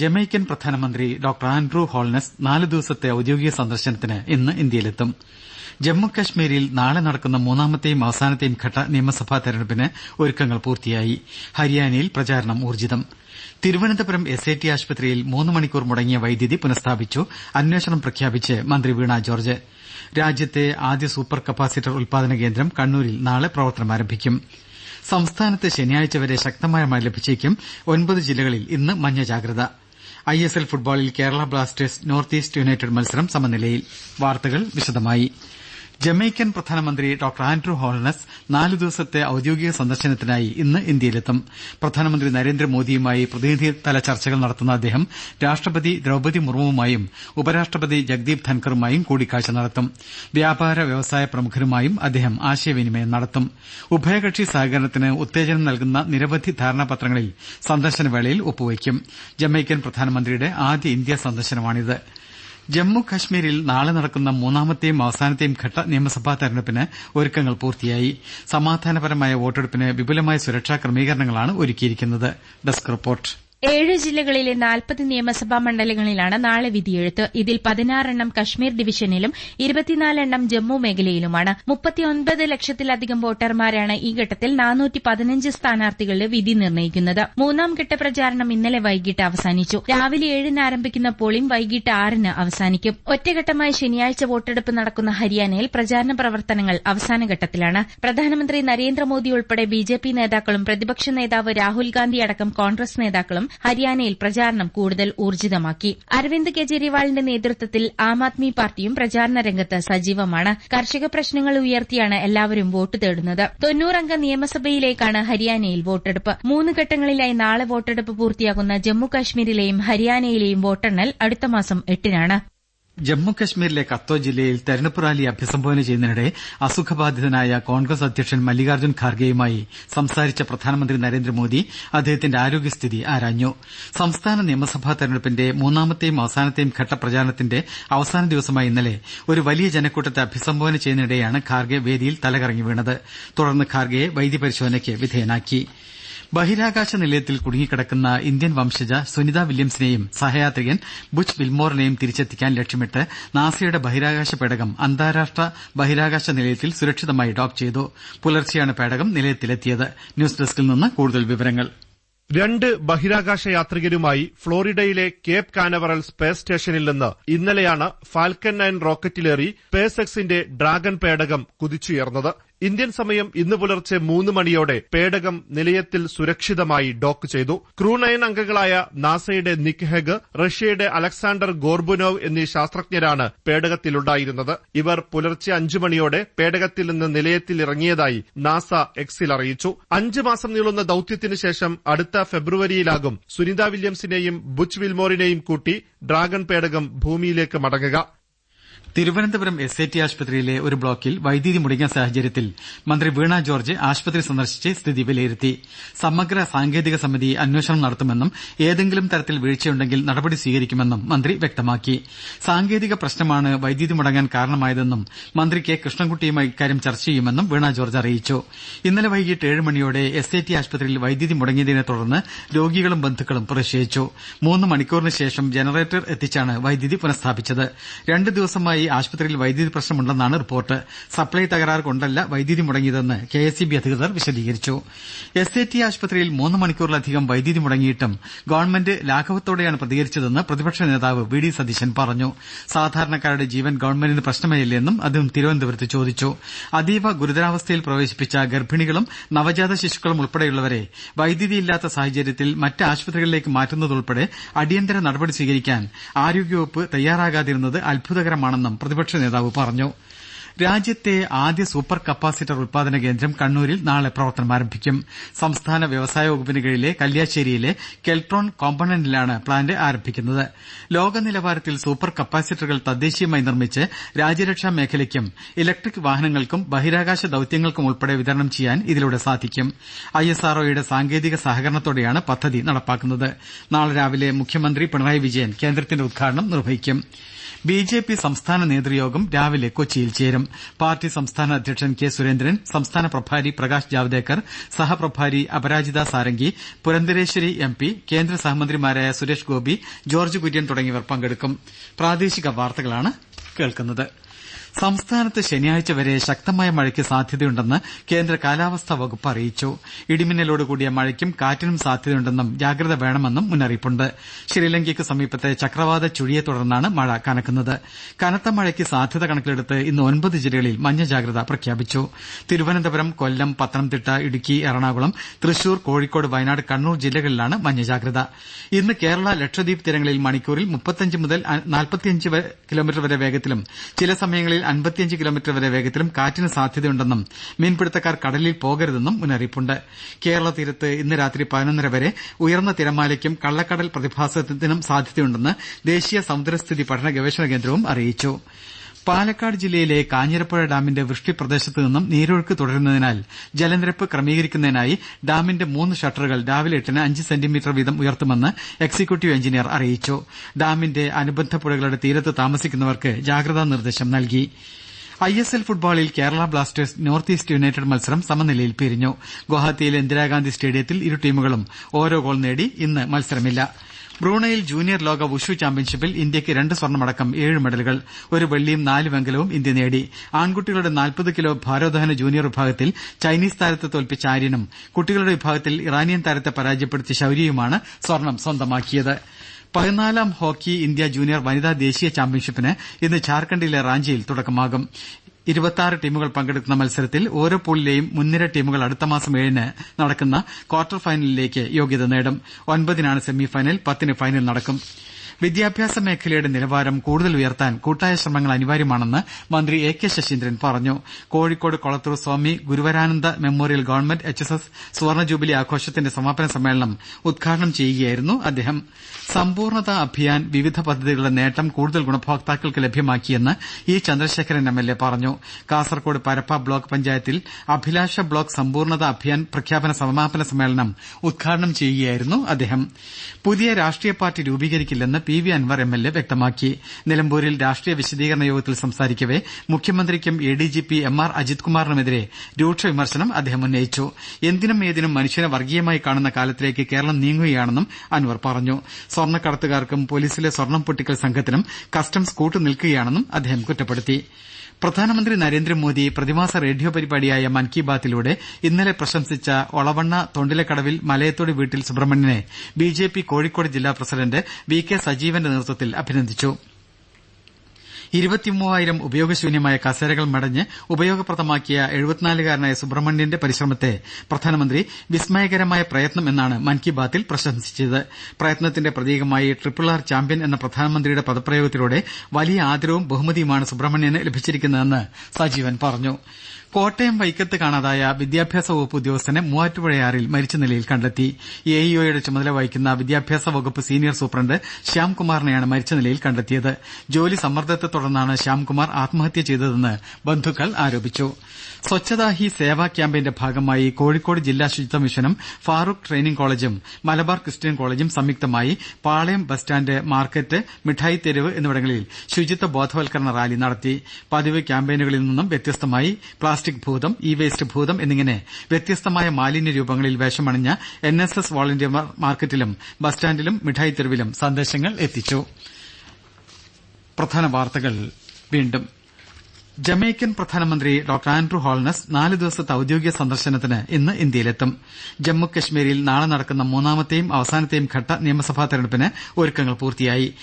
Jamaican പ്രധാനമന്ത്രി doctor Andrew holiness നാല് ദിവസത്തെ ഔദ്യോഗിക സന്ദർശനത്തിന് ഇന്ന് ഇന്ത്യയിലെത്തും. ജമ്മുകശ്മീരിൽ നാളെ നടക്കുന്ന മൂന്നാമത്തെയും അവസാനത്തെയും ഘട്ട നിയമസഭാ തെരഞ്ഞെടുപ്പിന് ഒരുക്കങ്ങൾ പൂർത്തിയായി. ഹരിയാനയിൽ പ്രചാരണം ഊർജിതം തിരുവനന്തപുരം എസ് ഐ ടി ആശുപത്രിയിൽ മൂന്ന് മണിക്കൂർ മുടങ്ങിയ വൈദ്യുതി പുനഃസ്ഥാപിച്ചു. അന്വേഷണം പ്രഖ്യാപിച്ച് മന്ത്രി വീണ ജോർജ്. രാജ്യത്തെ ആദ്യ സൂപ്പർ കപ്പാസിറ്റർ ഉൽപാദന കേന്ദ്രം കണ്ണൂരിൽ നാളെ പ്രവർത്തനമാരംഭിക്കും സംസ്ഥാനത്ത് ശനിയാഴ്ച വരെ ശക്തമായ മഴ ലഭിച്ചേക്കും. ഒൻപത് ജില്ലകളിൽ ഇന്ന് മഞ്ഞ ജാഗ്രത. ഐ എസ് എൽ ഫുട്ബോളിൽ Kerala Blasters North East United മത്സരം സമനിലയിൽ. വാർത്തകൾ വിശദമായി. ജമൈക്കൻ പ്രധാനമന്ത്രി ഡോക്ടർ ആൻഡ്രൂ ഹോൾനസ് നാല് ദിവസത്തെ ഔദ്യോഗിക സന്ദർശനത്തിനായി ഇന്ന് ഇന്ത്യയിലെത്തും. പ്രധാനമന്ത്രി നരേന്ദ്രമോദിയുമായി പ്രതിനിധിതല ചർച്ചകൾ നടത്തുന്ന അദ്ദേഹം രാഷ്ട്രപതി ദ്രൌപതി മുർമുവുമായും ഉപരാഷ്ട്രപതി ജഗ്ദീപ് ധൻഖറുമായും കൂടിക്കാഴ്ച നടത്തും. വ്യാപാര വ്യവസായ പ്രമുഖരുമായും അദ്ദേഹം ആശയവിനിമയം നടത്തും. ഉഭയകക്ഷി സഹകരണത്തിന് ഉത്തേജനം നൽകുന്ന നിരവധി ധാരണാപത്രങ്ങളിൽ സന്ദർശനവേളയിൽ ഒപ്പുവയ്ക്കും ജമൈക്കൻ പ്രധാനമന്ത്രിയുടെ ആദ്യ ഇന്ത്യാ സന്ദർശനമാണിത്. ജമ്മു കശ്മീരിൽ നാളെ നടക്കുന്ന മൂന്നാമത്തെയും അവസാനത്തെയും ഘട്ട നിയമസഭാ തെരഞ്ഞെടുപ്പിന് ഒരുക്കങ്ങൾ പൂർത്തിയായി. സമാധാനപരമായ വോട്ടെടുപ്പിന് വിപുലമായ സുരക്ഷാ ക്രമീകരണങ്ങളാണ് ഒരുക്കിയിരിക്കുന്നത്. ഏഴ് ജില്ലകളിലെ നാൽപ്പത് നിയമസഭാ മണ്ഡലങ്ങളിലാണ് നാളെ വിധിയെഴുത്ത്. ഇതിൽ പതിനാറെണ്ണം കശ്മീർ ഡിവിഷനിലും ഇരുപത്തിനാലെണ്ണം ജമ്മു മേഖലയിലുമാണ്. മുപ്പത്തിയൊൻപത് ലക്ഷത്തിലധികം വോട്ടർമാരാണ് ഈ ഘട്ടത്തിൽ നാനൂറ്റി പതിനഞ്ച് സ്ഥാനാർത്ഥികളുടെ വിധി നിർണയിക്കുന്നത് മൂന്നാം ഘട്ട പ്രചാരണം ഇന്നലെ വൈകിട്ട് അവസാനിച്ചു. രാവിലെ ഏഴിന് ആരംഭിക്കുന്ന പോളിംഗ് വൈകിട്ട് ആറിന് അവസാനിക്കും. ഒറ്റഘട്ടമായി ശനിയാഴ്ച വോട്ടെടുപ്പ് നടക്കുന്ന ഹരിയാനയിൽ പ്രചാരണ പ്രവർത്തനങ്ങൾ അവസാന ഘട്ടത്തിലാണ്. പ്രധാനമന്ത്രി നരേന്ദ്രമോദി ഉൾപ്പെടെ ബിജെപി നേതാക്കളും പ്രതിപക്ഷ നേതാവ് രാഹുൽ ഗാന്ധി അടക്കം കോൺഗ്രസ് നേതാക്കളും ഹരിയാനയിൽ പ്രചാരണം കൂടുതൽ ഊർജിതമാക്കി. അരവിന്ദ് കെജ്രിവാളിന്റെ നേതൃത്വത്തിൽ ആം ആദ്മി പാർട്ടിയും പ്രചാരണ രംഗത്ത് സജീവമാണ്. കർഷക പ്രശ്നങ്ങൾ ഉയർത്തിയാണ് എല്ലാവരും വോട്ട് തേടുന്നത്. തൊണ്ണൂറംഗ നിയമസഭയിലേക്കാണ് ഹരിയാനയിൽ വോട്ടെടുപ്പ്. മൂന്ന് ഘട്ടങ്ങളിലായി നാളെ വോട്ടെടുപ്പ് പൂർത്തിയാകുന്ന ജമ്മുകാശ്മീരിലെയും ഹരിയാനയിലെയും വോട്ടെണ്ണൽ അടുത്ത മാസം എട്ടിനാണ്. ജമ്മു കശ്മീരിലെ കത്തോ ജില്ലയിൽ തെരഞ്ഞെടുപ്പ് റാലി അഭിസംബോധന ചെയ്യുന്നതിനിടെ അസുഖബാധിതനായ കോൺഗ്രസ് അധ്യക്ഷൻ മല്ലികാർജുൻ ഖാർഗെയുമായി സംസാരിച്ച പ്രധാനമന്ത്രി നരേന്ദ്രമോദി അദ്ദേഹത്തിന്റെ ആരോഗ്യസ്ഥിതി ആരാഞ്ഞു. സംസ്ഥാന നിയമസഭാ തെരഞ്ഞെടുപ്പിന്റെ മൂന്നാമത്തെയും അവസാനത്തെയും ഘട്ട പ്രചാരണത്തിന്റെ അവസാന ദിവസമായ ഇന്നലെ ഒരു വലിയ ജനക്കൂട്ടത്തെ അഭിസംബോധന ചെയ്യുന്നതിനിടെയാണ് ഖാർഗെ വേദിയിൽ തലകറങ്ങി വീണത്. തുടർന്ന് ഖാർഗെയെ വൈദ്യപരിശോധനയ്ക്ക് വിധേയനാക്കി. ബഹിരാകാശ നിലയത്തിൽ കുടുങ്ങിക്കിടക്കുന്ന ഇന്ത്യൻ വംശജ സുനിത വില്യംസിനെയും സഹയാത്രികൻ ബുച്ച് വിൽമോറിനെയും തിരിച്ചെത്തിക്കാൻ ലക്ഷ്യമിട്ട് നാസയുടെ ബഹിരാകാശ പേടകം അന്താരാഷ്ട്ര ബഹിരാകാശ നിലയത്തിൽ സുരക്ഷിതമായി ഡോക്ക് ചെയ്തു. പുലർച്ചെയാണ് പേടകം നിലയത്തിലെത്തിയത്. ന്യൂസ് ഡെസ്കിൽ നിന്ന് കൂടുതൽ വിവരങ്ങൾ. രണ്ട് ബഹിരാകാശ യാത്രികരുമായി ഫ്ലോറിഡയിലെ കേപ് കാനവറൽ സ്പേസ് സ്റ്റേഷനിൽ നിന്ന് ഇന്നലെയാണ് ഫാൽക്കൻ നയൻ റോക്കറ്റിലേറി സ്പേസ് എക്സിന്റെ ഡ്രാഗൺ പേടകം കുതിച്ചുയർന്നത്. ഇന്ത്യൻ സമയം ഇന്ന് പുലർച്ചെ മൂന്ന് മണിയോടെ പേടകം നിലയത്തിൽ സുരക്ഷിതമായി ഡോക്ക് ചെയ്തു. ക്രൂ നയൻ അംഗങ്ങളായ നാസയുടെ നിക് ഹെഗ് റഷ്യയുടെ അലക്സാണ്ടർ ഗോർബുനോവ് എന്നീ ശാസ്ത്രജ്ഞരാണ് പേടകത്തിലുണ്ടായിരുന്നത്. ഇവർ പുലർച്ചെ അഞ്ചു മണിയോടെ പേടകത്തിൽ നിന്ന് നിലയത്തിൽ ഇറങ്ങിയതായി നാസ എക്സിൽ അറിയിച്ചു. അഞ്ച് മാസം നീളുന്ന ദൌത്യത്തിന് ശേഷം അടുത്ത ഫെബ്രുവരിയിലാകും സുനിത വില്യംസിനെയും ബുച്ച് വിൽമോറിനെയും കൂട്ടി ഡ്രാഗൺ പേടകം ഭൂമിയിലേക്ക് മടങ്ങുക. തിരുവനന്തപുരം എസ് ഐ ടി ആശുപത്രിയിലെ ഒരു ബ്ലോക്കിൽ വൈദ്യുതി മുടങ്ങിയ സാഹചര്യത്തിൽ മന്ത്രി വീണ ജോർജ് ആശുപത്രി സന്ദർശിച്ച് സ്ഥിതി വിലയിരുത്തി. സമഗ്ര സാങ്കേതിക സമിതി അന്വേഷണം നടത്തുമെന്നും ഏതെങ്കിലും തരത്തിൽ വീഴ്ചയുണ്ടെങ്കിൽ നടപടി സ്വീകരിക്കുമെന്നും മന്ത്രി വ്യക്തമാക്കി. സാങ്കേതിക പ്രശ്നമാണ് വൈദ്യുതി മുടങ്ങാൻ കാരണമായതെന്നും മന്ത്രി കെ കൃഷ്ണൻകുട്ടിയുമായി ഇക്കാര്യം ചർച്ച ചെയ്യുമെന്നും വീണ ജോർജ് അറിയിച്ചു. ഇന്നലെ വൈകിട്ട് ഏഴ് മണിയോടെ എസ് ഐ ടി ആശുപത്രിയിൽ വൈദ്യുതി മുടങ്ങിയതിനെ തുടർന്ന് രോഗികളും ബന്ധുക്കളും പ്രതിഷേധിച്ചു. മൂന്ന് മണിക്കൂറിന് ശേഷം ജനറേറ്റർ എത്തിച്ചാണ് വൈദ്യുതി പുനഃസ്ഥാപിച്ചത്. രണ്ട് ദിവസമായി ആശുപത്രിയിൽ വൈദ്യുതി പ്രശ്നമുണ്ടെന്നാണ് റിപ്പോർട്ട്. സപ്ലൈ തകരാറ് കൊണ്ടല്ല വൈദ്യുതി മുടങ്ങിയതെന്ന് കെ എസ് ഇ ബി അധികൃതർ വിശദീകരിച്ചു. എസ് എ ടി ആശുപത്രിയിൽ മൂന്ന് മണിക്കൂറിലധികം വൈദ്യുതി മുടങ്ങിയിട്ടും ഗവൺമെന്റ് ലാഘവത്തോടെയാണ് പ്രതികരിച്ചതെന്ന് പ്രതിപക്ഷ നേതാവ് വി ഡി സതീശൻ പറഞ്ഞു. സാധാരണക്കാരുടെ ജീവൻ ഗവൺമെന്റിന് പ്രശ്നമേയില്ലെന്നും അദ്ദേഹം തിരുവനന്തപുരത്ത് ചോദിച്ചു. അതീവ ഗുരുതരാവസ്ഥയിൽ പ്രവേശിപ്പിച്ച ഗർഭിണികളും നവജാത ശിശുക്കളും ഉൾപ്പെടെയുള്ളവരെ വൈദ്യുതിയില്ലാത്ത സാഹചര്യത്തിൽ മറ്റ് ആശുപത്രികളിലേക്ക് മാറ്റുന്നതുൾപ്പെടെ അടിയന്തര നടപടി സ്വീകരിക്കാൻ ആരോഗ്യവകുപ്പ് തയ്യാറാകാതിരുന്നത് അത്ഭുതകരമാണെന്നും പ്രതിപക്ഷ നേതാവ് പറഞ്ഞു. രാജ്യത്തെ ആദ്യ സൂപ്പർ കപ്പാസിറ്റർ ഉൽപാദന കേന്ദ്രം കണ്ണൂരിൽ നാളെ പ്രവർത്തനം ആരംഭിക്കും. സംസ്ഥാന വ്യവസായ വകുപ്പിന് കീഴിലെ കല്യാശ്ശേരിയിലെ കെൽട്രോൺ കോമ്പണന്റിലാണ് പ്ലാന്റ് ആരംഭിക്കുന്നത്. ലോക നിലവാരത്തിൽ സൂപ്പർ കപ്പാസിറ്ററുകൾ തദ്ദേശീയമായി നിർമ്മിച്ച് രാജ്യരക്ഷാ മേഖലയ്ക്കും ഇലക്ട്രിക് വാഹനങ്ങൾക്കും ബഹിരാകാശ ദൌത്യങ്ങൾക്കും ഉൾപ്പെടെ വിതരണം ചെയ്യാൻ ഇതിലൂടെ സാധിക്കും. ഐഎസ്ആർഒയുടെ സാങ്കേതിക സഹകരണത്തോടെയാണ് പദ്ധതി നടപ്പാക്കുന്നത്. നാളെ രാവിലെ മുഖ്യമന്ത്രി പിണറായി വിജയൻ കേന്ദ്രത്തിന്റെ ഉദ്ഘാടനം നിർവഹിക്കും. ബി ജെ പി സംസ്ഥാന നേതൃയോഗം രാവിലെ കൊച്ചിയിൽ ചേരും. പാർട്ടി സംസ്ഥാന അധ്യക്ഷൻ കെ സുരേന്ദ്രൻ സംസ്ഥാന പ്രഭാരി പ്രകാശ് ജാവ്ദേക്കർ സഹപ്രഭാരി അപരാജിത സാരംഗി പുരന്ദരേശ്വരി എം പി കേന്ദ്ര സഹമന്ത്രിമാരായ സുരേഷ് ഗോപി ജോർജ് കുര്യൻ തുടങ്ങിയവർ പങ്കെടുക്കും. സംസ്ഥാനത്ത് ശനിയാഴ്ച വരെ ശക്തമായ മഴയ്ക്ക് സാധ്യതയുണ്ടെന്ന് കേന്ദ്ര കാലാവസ്ഥാ വകുപ്പ് അറിയിച്ചു. ഇടിമിന്നലോടുകൂടിയ മഴയ്ക്കും കാറ്റിനും സാധ്യതയുണ്ടെന്നും ജാഗ്രത വേണമെന്നും മുന്നറിയിപ്പുണ്ട്. ശ്രീലങ്കയ്ക്ക് സമീപത്തെ ചക്രവാത ചുഴിയെ തുടർന്നാണ് മഴ കനക്കുന്നത്. കനത്ത മഴയ്ക്ക് സാധ്യത കണക്കിലെടുത്ത് ഇന്ന് ഒൻപത് ജില്ലകളിൽ മഞ്ഞ ജാഗ്രത പ്രഖ്യാപിച്ചു. തിരുവനന്തപുരം കൊല്ലം പത്തനംതിട്ട ഇടുക്കി എറണാകുളം തൃശൂർ കോഴിക്കോട് വയനാട് കണ്ണൂർ ജില്ലകളിലാണ് മഞ്ഞ ജാഗ്രത. ഇന്ന് കേരള ലക്ഷദ്വീപ് തീരങ്ങളിൽ മണിക്കൂറിൽ മുപ്പത്തഞ്ച് മുതൽ നാൽപ്പത്തിയഞ്ച് കിലോമീറ്റർ വരെ വേഗത്തിലും ചില സമയങ്ങളിൽ അൻപത്തിയഞ്ച് കിലോമീറ്റർ വരെ വേഗത്തിലും കാറ്റിന് സാധ്യതയുണ്ടെന്നും മീൻപിടുത്തക്കാർ കടലിൽ പോകരുതെന്നും മുന്നറിയിപ്പുണ്ട്. കേരള തീരത്ത് ഇന്ന് രാത്രി പതിനൊന്നര വരെ ഉയർന്ന തിരമാലയ്ക്കും കള്ളക്കടൽ പ്രതിഭാസത്തിനും സാധ്യതയുണ്ടെന്ന് ദേശീയ സമുദ്രസ്ഥിതി പഠന ഗവേഷണ കേന്ദ്രവും അറിയിച്ചു. പാലക്കാട് ജില്ലയിലെ കാഞ്ഞിരപ്പുഴ ഡാമിന്റെ വൃഷ്ടി പ്രദേശത്ത് നിന്നും നീരൊഴുക്ക് തുടരുന്നതിനാൽ ജലനിരപ്പ് ക്രമീകരിക്കുന്നതിനായി ഡാമിന്റെ മൂന്ന് ഷട്ടറുകൾ രാവിലെ എട്ടിന് അഞ്ച് സെന്റിമീറ്റർ വീതം ഉയർത്തുമെന്ന് എക്സിക്യൂട്ടീവ് എഞ്ചിനീയർ അറിയിച്ചു. ഡാമിന്റെ അനുബന്ധ പുഴകളുടെ തീരത്ത് താമസിക്കുന്നവർക്ക് ജാഗ്രതാ നിർദ്ദേശം നൽകി. ഐ എസ് എൽ ഫുട്ബോളിൽ Kerala Blasters North East United മത്സരം സമനിലയിൽ പിരിഞ്ഞു. ഗുവാഹത്തിയിലെ ഇന്ദിരാഗാന്ധി സ്റ്റേഡിയത്തിൽ ഇരു ടീമുകളും ഓരോ ഗോൾ നേടി ഇന്ന് മത്സരമില്ല. ബ്രൂണയിൽ ജൂനിയർ ലോക വുഷു ചാമ്പ്യൻഷിപ്പിൽ ഇന്ത്യയ്ക്ക് രണ്ട് സ്വർണമടക്കം ഏഴ് മെഡലുകൾ ഒരു വെള്ളിയും നാല് വെങ്കലവും ഇന്ത്യ നേടി. ആൺകുട്ടികളുടെ നാൽപ്പത് കിലോ ഭാരോദ്വഹന ജൂനിയർ വിഭാഗത്തിൽ ചൈനീസ് താരത്തെ തോൽപ്പിച്ച ആര്യനും കുട്ടികളുടെ വിഭാഗത്തിൽ ഇറാനിയൻ താരത്തെ പരാജയപ്പെടുത്തി ശൌര്യയുമാണ് സ്വർണം സ്വന്തമാക്കിയത്. പതിനാലാം ഹോക്കി ഇന്ത്യ ജൂനിയർ വനിതാ ദേശീയ ചാമ്പ്യൻഷിപ്പിന് ഇന്ന് ഝാർഖണ്ഡിലെ റാഞ്ചിയിൽ തുടക്കമാകും. ഇരുപത്തിയാറ് ടീമുകൾ പങ്കെടുക്കുന്ന മത്സരത്തിൽ ഓരോ പൂളിലെയും മുൻനിര ടീമുകൾ അടുത്ത മാസം ഏഴിന് നടക്കുന്ന ക്വാർട്ടർ ഫൈനലിലേക്ക് യോഗ്യത നേടും. ഒൻപതിനാണ് സെമിഫൈനൽ പത്തിന് ഫൈനൽ നടക്കും. വിദ്യാഭ്യാസ മേഖലയുടെ നിലവാരം കൂടുതൽ ഉയർത്താൻ കൂട്ടായ ശ്രമങ്ങൾ അനിവാര്യമാണെന്ന് മന്ത്രി എ കെ ശശീന്ദ്രൻ പറഞ്ഞു. Kozhikode Kolathur Swami Guruvarananda memorial government H S S സുവർണ ജൂബിലി ആഘോഷത്തിന്റെ സമാപന സമ്മേളനം ഉദ്ഘാടനം ചെയ്യുകയായിരുന്നു അദ്ദേഹം. സമ്പൂർണത അഭിയാൻ വിവിധ പദ്ധതികളുടെ നേട്ടം കൂടുതൽ ഗുണഭോക്താക്കൾക്ക് ലഭ്യമാക്കിയെന്ന് E Chandrasekharan M L A പറഞ്ഞു. കാസർകോട് പരപ്പ ബ്ലോക്ക് പഞ്ചായത്തിൽ അഭിലാഷ ബ്ലോക്ക് സമ്പൂർണത അഭിയാൻ പ്രഖ്യാപന സമാപന സമ്മേളനം ഉദ്ഘാടനം ചെയ്യുകയായിരുന്നു അദ്ദേഹം. പുതിയ രാഷ്ട്രീയ party രൂപീകരിക്കില്ലെന്ന് V Anvar M L A വ്യക്തമാക്കി. നിലമ്പൂരിൽ രാഷ്ട്രീയ വിശദീകരണ യോഗത്തിൽ സംസാരിക്കവെ മുഖ്യമന്ത്രിക്കും A D G P M R Ajith കുമാറിനുമെതിരെ രൂക്ഷ വിമർശനം അദ്ദേഹം ഉന്നയിച്ചു. എന്തിനും ഏതിനും മനുഷ്യനെ വർഗീയമായി കാണുന്ന കാലത്തിലേക്ക് കേരളം നീങ്ങുകയാണെന്നും അൻവർ പറഞ്ഞു. സ്വർണക്കടത്തുകാർക്കും പോലീസിലെ സ്വർണം പൊട്ടിക്കൽ സംഘത്തിനും കസ്റ്റംസ് കൂട്ടുനിൽക്കുകയാണെന്നും അദ്ദേഹം കുറ്റപ്പെടുത്തി. പ്രധാനമന്ത്രി നരേന്ദ്രമോദി പ്രതിമാസ റേഡിയോ പരിപാടിയായ മൻ കി ബാത്തിലൂടെ ഇന്നലെ പ്രശംസിച്ച ഒളവണ്ണ തൊണ്ടിലക്കടവിൽ മലയത്തോട് വീട്ടിൽ സുബ്രഹ്മണ്യനെ ബിജെപി കോഴിക്കോട് ജില്ലാ പ്രസിഡന്റ് വി കെ സജീവന്റെ നേതൃത്വത്തിൽ അഭിനന്ദിച്ചു ഇരുപത്തിമൂവായിരം ഉപയോഗശൂന്യമായ കസേരകൾ മടഞ്ഞ് ഉപയോഗപ്രദമാക്കിയ എഴുപത്തിനാലുകാരനായ സുബ്രഹ്മണ്യന്റെ പരിശ്രമത്തെ പ്രധാനമന്ത്രി വിസ്മയകരമായ പ്രയത്നം എന്നാണ് മൻ കി ബാത്തിൽ പ്രശംസിച്ചത്. പ്രയത്നത്തിന്റെ പ്രതീകമായി ട്രിപ്പിൾ ആർ ചാമ്പ്യൻ എന്ന പ്രധാനമന്ത്രിയുടെ പദപ്രയോഗത്തിലൂടെ വലിയ ആദരവും ബഹുമതിയുമാണ് സുബ്രഹ്മണ്യന് ലഭിച്ചിരിക്കുന്നതെന്ന് സജീവൻ പറഞ്ഞു. കോട്ടയം വൈക്കത്ത് കാണാതായ വിദ്യാഭ്യാസ വകുപ്പ് ഉദ്യോഗസ്ഥനെ മൂവാറ്റുപുഴയാറിൽ മരിച്ച നിലയിൽ കണ്ടെത്തി. എ ഇ ഒയുടെ ചുമതല വഹിക്കുന്ന വിദ്യാഭ്യാസ വകുപ്പ് സീനിയർ സൂപ്രണ്ട് ശ്യാംകുമാറിനെയാണ് മരിച്ച നിലയിൽ കണ്ടെത്തിയത്. ജോലി സമ്മർദ്ദത്തെ തുടർന്നാണ് ശ്യാംകുമാർ ആത്മഹത്യ ചെയ്തതെന്ന് ബന്ധുക്കൾ ആരോപിച്ചു. സ്വച്ഛതാ ഹി സേവാ ക്യാമ്പയിന്റെ ഭാഗമായി കോഴിക്കോട് ജില്ലാ ശുചിത്വ മിഷനും ഫാറൂഖ് ട്രെയിനിംഗ് കോളേജും മലബാർ ക്രിസ്ത്യൻ കോളേജും സംയുക്തമായി പാളയം ബസ് സ്റ്റാന്റ് മാർക്കറ്റ് മിഠായി തെരുവ് എന്നിവിടങ്ങളിൽ ശുചിത്വ ബോധവൽക്കരണ റാലി നടത്തി. പതിവ് ക്യാമ്പയിനുകളിൽ നിന്നും വ്യത്യസ്തമായി ഭൂതം ഇ വേസ്റ്റ് ഭൂതം എന്നിങ്ങനെ വ്യത്യസ്തമായ മാലിന്യ രൂപങ്ങളിൽ വേഷമണിഞ്ഞ എൻ എസ് എസ് വോളണ്ടിയർമാർ മാർക്കറ്റിലും ബസ് സ്റ്റാൻഡിലും മിഠായി തെരുവിലും സന്ദേശങ്ങൾ എത്തിച്ചു. ജമൈക്കൻ പ്രധാനമന്ത്രി ഡോക്ടർ ആൻഡ്രൂ ഹോൾനസ് നാല് ദിവസത്തെ ഔദ്യോഗിക സന്ദർശനത്തിന് ഇന്ന് ഇന്ത്യയിലെത്തും. ജമ്മു കശ്മീരിൽ നാളെ നടക്കുന്ന മൂന്നാമത്തെയും അവസാനത്തെയും ഘട്ട നിയമസഭാ തെരഞ്ഞെടുപ്പിന് ഒരുക്കങ്ങൾ പൂർത്തിയായി.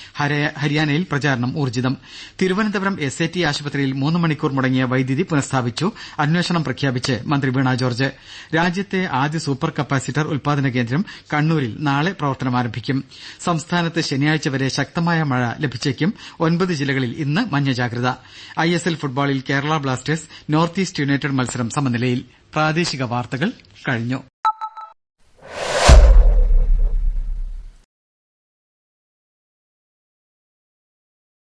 ഹരിയാനയിൽ പ്രചാരണം ഊർജിതം തിരുവനന്തപുരം എസ് എ ടി ആശുപത്രിയിൽ മൂന്ന് മണിക്കൂർ മുടങ്ങിയ വൈദ്യുതി പുനഃസ്ഥാപിച്ചു. അന്വേഷണം പ്രഖ്യാപിച്ച് മന്ത്രി വീണ ജോർജ്. രാജ്യത്തെ ആദ്യ സൂപ്പർ കപ്പാസിറ്റർ ഉൽപാദന കേന്ദ്രം കണ്ണൂരിൽ നാളെ പ്രവർത്തനം ആരംഭിക്കും. സംസ്ഥാനത്ത് ശനിയാഴ്ച വരെ ശക്തമായ മഴ ലഭിച്ചേക്കും. ഒൻപത് ജില്ലകളിൽ ഇന്ന് മഞ്ഞ ജാഗ്രത. ഐ എസ് എൽ ഫുട്ബോൾ ഫുട്ബോളിൽ Kerala Blasters North East United മത്സരം സമനിലയിൽ